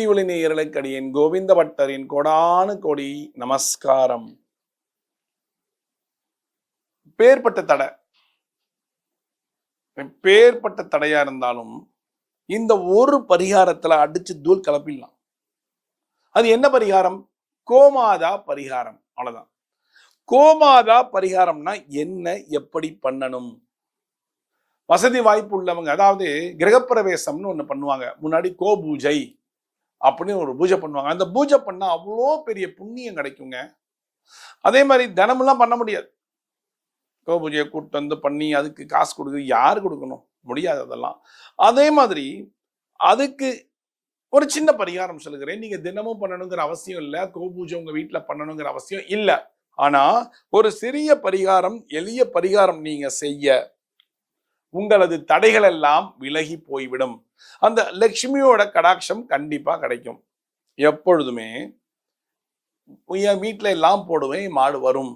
பக்தி ஒளி நேயர்களுக்கடியின் கோவிந்த பட்டரின் கொடானு கொடி நமஸ்காரம். பேர்பட்ட தடை. பேர்பட்ட தடையா இருந்தாலும் இந்த ஒரு பரிகாரத்துல அடிச்சு தூள் கலப்பிடலாம். அது என்ன பரிகாரம்? கோமாதா பரிகாரம். அவ்வளவுதான். கோமாதா பரிகாரம்னா என்ன எப்படி பண்ணணும்? வசதி வாய்ப்பு உள்ளவங்க அதாவது கிரகப்பிரவேசம்னு ஒண்ணு பண்ணுவாங்க. முன்னாடி கோபூஜை. அப்படின்னு ஒரு பூஜை பண்ணுவாங்க. அந்த பூஜை பண்ணால் அவ்வளோ பெரிய புண்ணியம் கிடைக்குங்க. அதே மாதிரி தினமெல்லாம் பண்ண முடியாது. கோ பூஜையை கூட்டு வந்து பண்ணி அதுக்கு காசு கொடுக்குது யார் கொடுக்கணும்? முடியாது அதெல்லாம். அதே மாதிரி அதுக்கு ஒரு சின்ன பரிகாரம் சொல்லுகிறேன். நீங்கள் தினமும் பண்ணணுங்கிற அவசியம் இல்லை. கோ பூஜை வீட்டில் பண்ணணுங்கிற அவசியம் இல்லை. ஆனால் ஒரு சிறிய பரிகாரம் எளிய பரிகாரம் நீங்கள் செய்ய உங்களது தடைகள் எல்லாம் விலகி போய்விடும். அந்த லக்ஷ்மியோட கடாட்சம் கண்டிப்பா கிடைக்கும். எப்பொழுதுமே என் வீட்டில் எல்லாம் போடுவேன் மாடு வரும்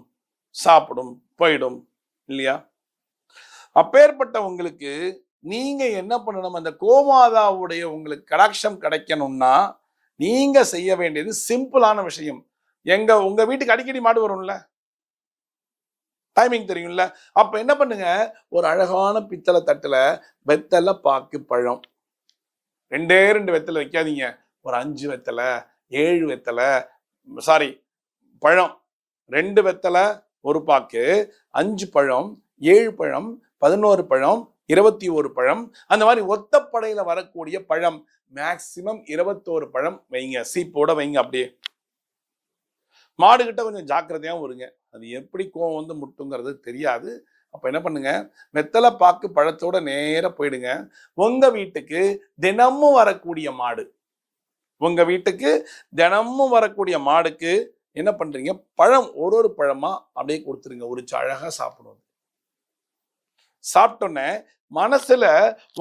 சாப்பிடும் போயிடும் இல்லையா? அப்பேற்பட்டவங்களுக்கு நீங்க என்ன பண்ணணும்? அந்த கோமாதாவுடைய உங்களுக்கு கடாட்சம் கிடைக்கணும்னா நீங்க செய்ய வேண்டியது சிம்பிளான விஷயம். எங்க உங்க வீட்டுக்கு அடிக்கடி மாடு வரும்ல? டைமிங் தெரியும்ல? அப்போ என்ன பண்ணுங்க? ஒரு அழகான பித்தளை தட்டில் வெத்தலை பாக்கு பழம். ரெண்டே ரெண்டு வெத்தலை வைக்காதீங்க. ஒரு அஞ்சு வெத்தலை ஏழு வெத்தலை சாரி பழம். ரெண்டு வெத்தலை ஒரு பாக்கு அஞ்சு பழம் ஏழு பழம் பதினோரு பழம் இருபத்தி ஒரு பழம். அந்த மாதிரி ஒத்தப்படையில் வரக்கூடிய பழம். மேக்சிமம் இருபத்தோரு பழம் வைங்க. சீப்போட வைங்க அப்படியே. மாடுகிட்ட கொஞ்சம் ஜாக்கிரதையாகவும் வருங்க அது எப்படி கோவம் வந்து முட்டுங்கிறது தெரியாது. அப்போ என்ன பண்ணுங்க? மெத்தலை பாக்கு பழத்தோட நேராக போயிடுங்க. உங்கள் வீட்டுக்கு தினமும் வரக்கூடிய மாடு. உங்கள் வீட்டுக்கு தினமும் வரக்கூடிய மாடுக்கு என்ன பண்ணுறீங்க பழம் ஒரு ஒரு பழமா அப்படியே கொடுத்துருங்க. ஒரு அழகாக சாப்பிடுவோம். சாப்பிட்டோன்னே மனசுல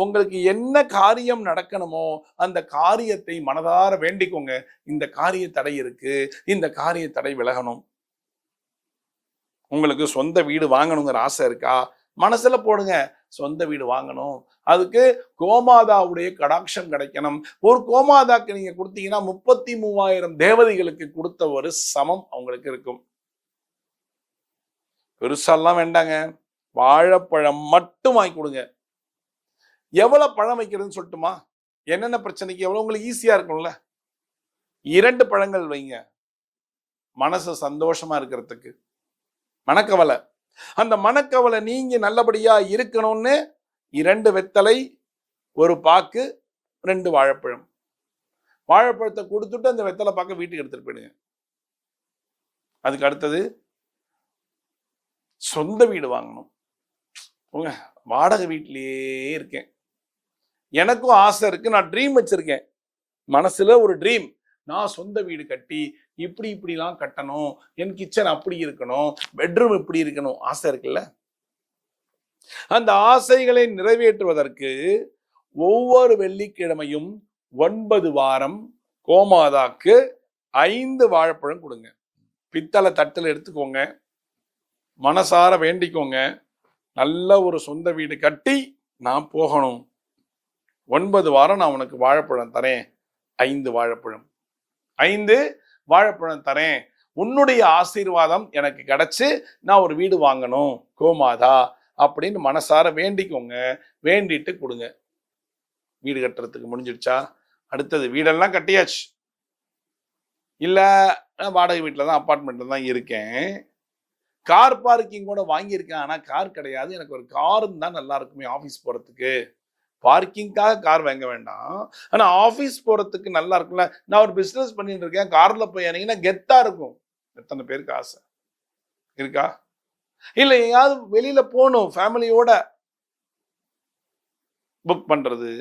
உங்களுக்கு என்ன காரியம் நடக்கணுமோ அந்த காரியத்தை மனதார வேண்டிக்கோங்க. இந்த காரிய தடை இருக்கு. இந்த காரிய தடை விலகணும். உங்களுக்கு சொந்த வீடு வாங்கணுங்கிற ஆசை இருக்கா? மனசுல போடுங்க. சொந்த வீடு வாங்கணும். அதுக்கு கோமாதாவுடைய கடாட்சம் கிடைக்கணும். ஒரு கோமாதாக்கு நீங்க கொடுத்தீங்கன்னா முப்பத்தி மூவாயிரம் தேவதைகளுக்கு கொடுத்த ஒரு சமம் அவங்களுக்கு இருக்கும். பெருசாலாம் வேண்டாங்க. வாழைப்பழம் மட்டும் வாங்கி கொடுங்க. எவ்வளவு பழம் வைக்கிறதுன்னு சொல்லட்டுமா? என்னென்ன பிரச்சனைக்கு எவ்வளவு உங்களுக்கு ஈஸியா இருக்கும்ல? இரண்டு பழங்கள் வைங்க. மனசு சந்தோஷமா இருக்கிறதுக்கு. மனக்கவலை. அந்த மனக்கவலை நீங்க நல்லபடியா இருக்கணும்னு இரண்டு வெத்தலை ஒரு பாக்கு ரெண்டு வாழைப்பழம். வாழைப்பழத்தை கொடுத்துட்டு அந்த வெத்தலை பாக்க வீட்டுக்கு எடுத்துட்டு போயிடுங்க. அதுக்கு அடுத்தது சொந்த வீடு வாங்கணும். போங்க வாடகை வீட்டிலேயே இருக்கேன். எனக்கும் ஆசை இருக்கு. நான் ட்ரீம் வச்சிருக்கேன். மனசுல ஒரு ட்ரீம் நான் சொந்த வீடு கட்டி இப்படி இப்படிலாம் கட்டணும். என் கிச்சன் அப்படி இருக்கணும். பெட்ரூம் இப்படி இருக்கணும். ஆசை இருக்குல்ல? அந்த ஆசைகளை நிறைவேற்றுவதற்கு ஒவ்வொரு வெள்ளிக்கிழமையும் ஒன்பது வாரம் கோமாதாக்கு ஐந்து வாழைப்பழம் கொடுங்க. பித்தளை தட்டில் எடுத்துக்கோங்க. மனசார வேண்டிக்கோங்க. நல்ல ஒரு சொந்த வீடு கட்டி நான் போகணும். ஒன்பது வாரம் நான் உனக்கு வாழைப்பழம் தரேன். ஐந்து வாழைப்பழம். ஐந்து வாழைப்பழம் தரேன். உன்னுடைய ஆசீர்வாதம் எனக்கு கிடைச்சு நான் ஒரு வீடு வாங்கணும். கோமாதா அப்படின்னு மனசார வேண்டிக்கோங்க. வேண்டிட்டு கொடுங்க. வீடு கட்டுறதுக்கு முடிஞ்சிடுச்சா? அடுத்தது வீடெல்லாம் கட்டியாச்சு. இல்லை வாடகை வீட்டில் தான் அப்பார்ட்மெண்ட்டில் தான் இருக்கேன். கார் பார்க்கிங் கூட வாங்கியிருக்கேன். ஆனால் கார் கிடையாது. எனக்கு ஒரு காரும் தான் நல்லா இருக்குமே ஆஃபீஸ் போகிறதுக்கு பார்க்கிங்காக கார் வாங்க வேண்டாம். ஆனால் ஆஃபீஸ் போகிறதுக்கு நல்லா இருக்கும்ல. நான் ஒரு பிஸ்னஸ் பண்ணிட்டு இருக்கேன். காரில் போய் இறங்கினா கெத்தாக இருக்கும். எத்தனை பேருக்கு ஆசை. இருக்கா? இல்லை எங்கேயாவது வெளியில் போகணும் ஃபேமிலியோட புக் பண்ணுறது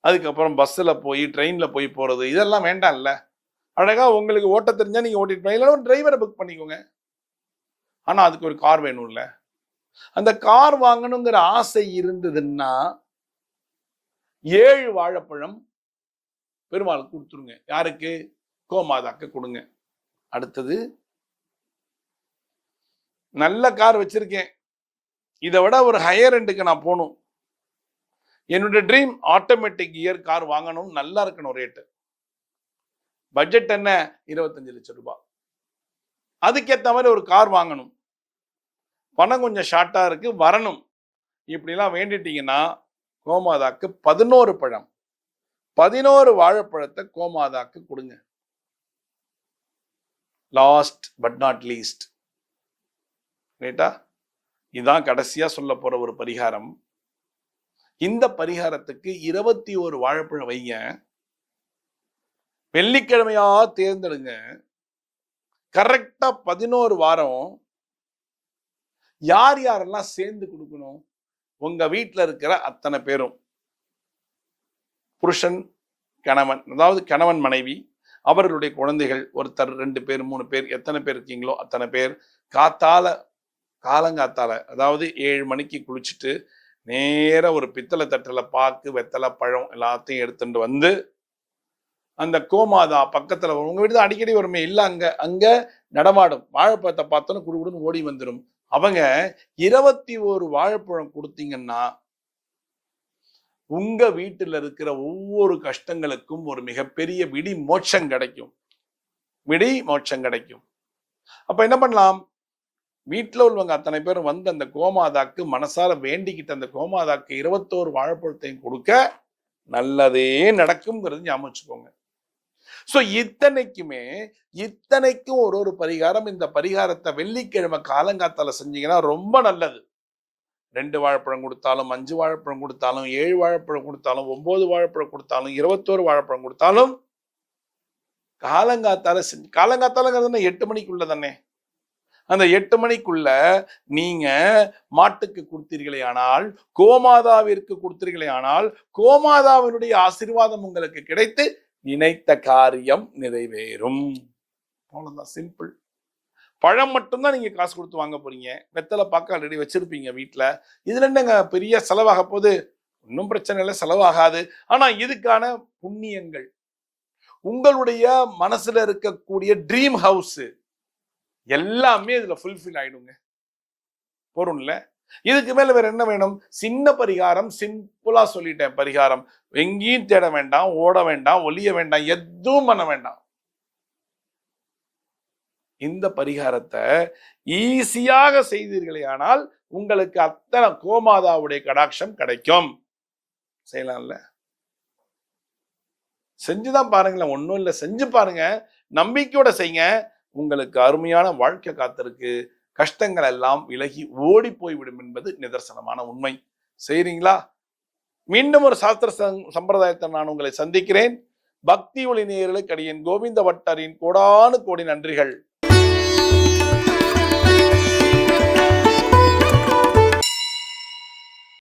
அதுக்கப்புறம் பஸ்ஸில் போய் ட்ரெயினில் போய் போகிறது இதெல்லாம் வேண்டாம்ல. அழகாக உங்களுக்கு ஓட்ட தெரிஞ்சால் நீங்கள் ஓட்டிட்டு போய் இல்லைன்னா ஒரு டிரைவரை புக் பண்ணிக்கோங்க. ஆனால் அதுக்கு ஒரு கார் வேணும்ல. அந்த கார் வாங்கணுங்கிற ஆசை இருந்ததுன்னா ஏழு வாழைப்பழம் பெருமாளுக்கு கொடுத்துருங்க. யாருக்கு? கோமாதாக்கு கொடுங்க. அடுத்தது நல்ல கார் வச்சிருக்கேன். இதை விட ஒரு ஹையர் எண்டுக்கு நான் போகணும். என்னுடைய ட்ரீம் ஆட்டோமேட்டிக் கியர் கார் வாங்கணும். நல்லா இருக்கணும் ரேட்டு பட்ஜெட் என்ன? இருபத்தஞ்சு லட்சம் ரூபாய். அதுக்கேற்ற மாதிரி ஒரு கார் வாங்கணும். பணம் கொஞ்சம் ஷார்ட்டாக இருக்கு வரணும். இப்படிலாம் வேண்டிட்டீங்கன்னா கோமாதாக்கு பதினோரு பழம். பதினோரு வாழைப்பழத்தை கோமாதாக்கு கொடுங்க. லாஸ்ட் பட் நாட் லீஸ்ட் ரைட்டா இதுதான் கடைசியாக சொல்ல போகிற ஒரு பரிகாரம். இந்த பரிகாரத்துக்கு இருபத்தி ஒரு வாழைப்பழம் வைங்க. வெள்ளிக்கிழமையாக தேர்ந்தெடுங்க. கரெக்டாக பதினோரு வாரம் யார் யாரெல்லாம் சேர்ந்து கொடுக்கணும்? உங்க வீட்டில் இருக்கிற அத்தனை பேரும். புருஷன் கணவன் அதாவது கணவன் மனைவி அவர்களுடைய குழந்தைகள் ஒருத்தர் ரெண்டு பேர் மூணு பேர் எத்தனை பேர் இருக்கீங்களோ அத்தனை பேர் காத்தால காலங்காத்தால அதாவது ஏழு மணிக்கு குளிச்சுட்டு நேர ஒரு பித்தளை தட்டில் பாக்கு வெத்தலை பழம் எல்லாத்தையும் எடுத்துட்டு வந்து அந்த கோமாதா பக்கத்தில் வரும். வீடு தான் அடிக்கடி வருமே இல்லை அங்கே அங்கே நடமாடும். வாழைப்பழத்தை பார்த்தோன்னு குடுகுடுன்னு ஓடி வந்துடும் அவங்க இருபத்தி ஒரு வாழைப்பழம் கொடுத்தீங்கன்னா உங்க வீட்டில் இருக்கிற ஒவ்வொரு கஷ்டங்களுக்கும் ஒரு மிகப்பெரிய விடி மோட்சம் கிடைக்கும். விடி மோட்சம் கிடைக்கும். அப்ப என்ன பண்ணலாம்? வீட்டில் உள்ளவங்க அத்தனை பேரும் வந்து அந்த கோமாதாக்கு மனசார வேண்டிக்கிட்டு அந்த கோமாதாக்கு இருபத்தோரு வாழைப்பழத்தையும் கொடுக்க நல்லதே நடக்கும்ங்கிறது ஞாபகம் வச்சுக்கோங்க. ஸோ இத்தனைக்குமே இத்தனைக்கும் ஒரு ஒரு பரிகாரம் இந்த பரிகாரத்தை வெள்ளிக்கிழமை காலங்காத்தால செஞ்சீங்கன்னா ரொம்ப நல்லது. ரெண்டு வாழைப்பழம் கொடுத்தாலும் அஞ்சு வாழைப்பழம் கொடுத்தாலும் ஏழு வாழைப்பழம் கொடுத்தாலும் ஒன்பது வாழைப்பழம் கொடுத்தாலும் இருபத்தோரு வாழைப்பழம் கொடுத்தாலும் காலங்காத்தால செஞ்சு காலங்காத்தாலங்கிறது எட்டு மணிக்குள்ள தானே? அந்த எட்டு மணிக்குள்ள நீங்க மாட்டுக்கு கொடுத்தீர்களே ஆனால் கோமாதாவிற்கு கொடுத்தீர்களே ஆனால் கோமாதாவினுடைய ஆசீர்வாதம் உங்களுக்கு கிடைத்து நினைத்த காரியம் நிறைவேறும். அவ்வளோதான் சிம்பிள் பழம் மட்டும்தான் நீங்கள் காசு கொடுத்து வாங்க போறீங்க. வெத்தலை பார்க்க ஆல்ரெடி வச்சிருப்பீங்க வீட்டில் இதில் என்னங்க பெரிய செலவாக போகுது? ஒன்றும் பிரச்சனை இல்லை செலவாகாது. ஆனால் இதுக்கான புண்ணியங்கள். உங்களுடைய மனசில் இருக்கக்கூடிய ட்ரீம் ஹவுஸு எல்லாமே இதில் ஃபுல்ஃபில் ஆயிடுங்க. பொருள்ல இதுக்கு மேல வேற என்ன வேணும்? சின்ன பரிகாரம் சிம்பிளா சொல்லிட்டேன். பரிகாரம். எங்கேயும் தேட வேண்டாம் ஓட வேண்டாம் ஒளிய வேண்டாம் எதுவும் பண்ண வேண்டாம். இந்த பரிகாரத்தை ஈஸியாக செய்தீர்களே ஆனால் உங்களுக்கு அத்தனை கோமாதாவுடைய கடாட்சம் கிடைக்கும். செய்யலாம்ல? செஞ்சுதான் பாருங்களேன். ஒன்றும் இல்லை. செஞ்சு பாருங்க. நம்பிக்கையோட செய்யுங்க. உங்களுக்கு அருமையான வாழ்க்கை காத்திருக்கு. கஷ்டங்கள் எல்லாம் விலகி ஓடி போய்விடும் என்பது நிதர்சனமான உண்மை. செய்கிறீங்களா மீண்டும் ஒரு சாஸ்திர சம்பிரதாயத்தை நான் உங்களை சந்திக்கிறேன். பக்தி ஒளி நேயர்களுக்கு அடியின் கோவிந்த வட்டரின் கோடானு கோடி நன்றிகள்.